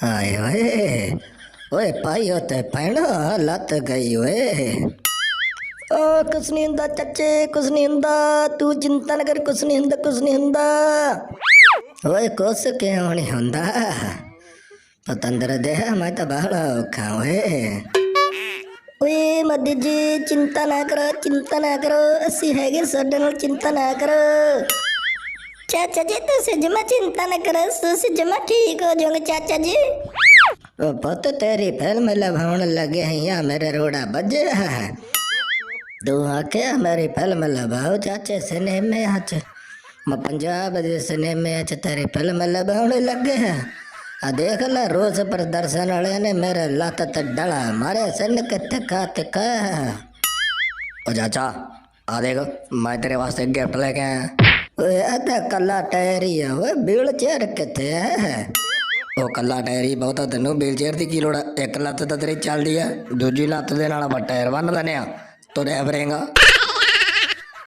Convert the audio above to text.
ਹਾਏ ਓਏ ਓਏ ਪਾਈਓ ਤੇ ਪੈਣਾ ਲੱਤ ਗਈ ਓਏ ਓ ਕੁਛ ਨਹੀਂ ਹੁੰਦਾ ਚੱਚੇ ਕੁਛ ਨਹੀਂ ਹੁੰਦਾ ਤੂੰ ਚਿੰਤਾ ਨਾ ਕਰ ਕੁਛ ਨਹੀਂ ਹੁੰਦਾ ਕੁਛ ਨਹੀਂ ਹੁੰਦਾ ਓਏ ਕੁਛ ਕਿਉਂ ਨਹੀਂ ਹੁੰਦਾ ਪਤੰਦਰ ਦੇ ਮੈਂ ਤਾਂ ਬੜਾ ਔਖਾ ਓਏ ਓਏ ਮੱਦੀ ਜੀ ਚਿੰਤਾ ਨਾ ਕਰੋ ਚਿੰਤਾ ਨਾ ਕਰੋ ਅਸੀਂ ਹੈਗੇ ਸਾਡੇ ਨਾਲ ਚਿੰਤਾ ਨਾ ਕਰੋ चाचा जी, तुसे जमा चिंता न कर, तुसे जमा ठीक हो जाओगे, चाचा जी। ओ पुत तेरी फ़िल्म लभावन लगे हैं, या मेरे रोड़ा बज रहा है। तू आके मेरी फ़िल्म लभाओ, चाचे सिने में आज मैं पंजाब के सिने में आज तेरी फ़िल्म लभावन लगे हैं। आ देख ला, रोज प्रदर्शन वाले ने मेरे लत ते डला मारे, सिन के तिखा तिखा ओ चाचा, आ देख, मैं तेरे वास्ते गिफ्ट लेके आया। ਓਏ, ਇਹ ਤਾਂ ਕੱਲਾ ਟਾਇਰ ਹੀ ਆ ਉਹ ਕੱਲਾ ਟਾਇਰ ਹੀ ਬਹੁਤਾ ਤੈਨੂੰ ਵੀਲਚੇਅਰ ਦੀ ਕੀ ਲੋੜ ਹੈ ਇੱਕ ਲੱਤ ਤਾਂ ਤੇਰੀ ਚੱਲਦੀ ਆ, ਦੂਜੀ ਲੱਤ ਦੇ ਨਾਲ ਆਪਾਂ ਟਾਇਰ ਬੰਨ ਲੈਨੇ ਆ, ਤੁਰਿਆ ਫਿਰੇਗਾ।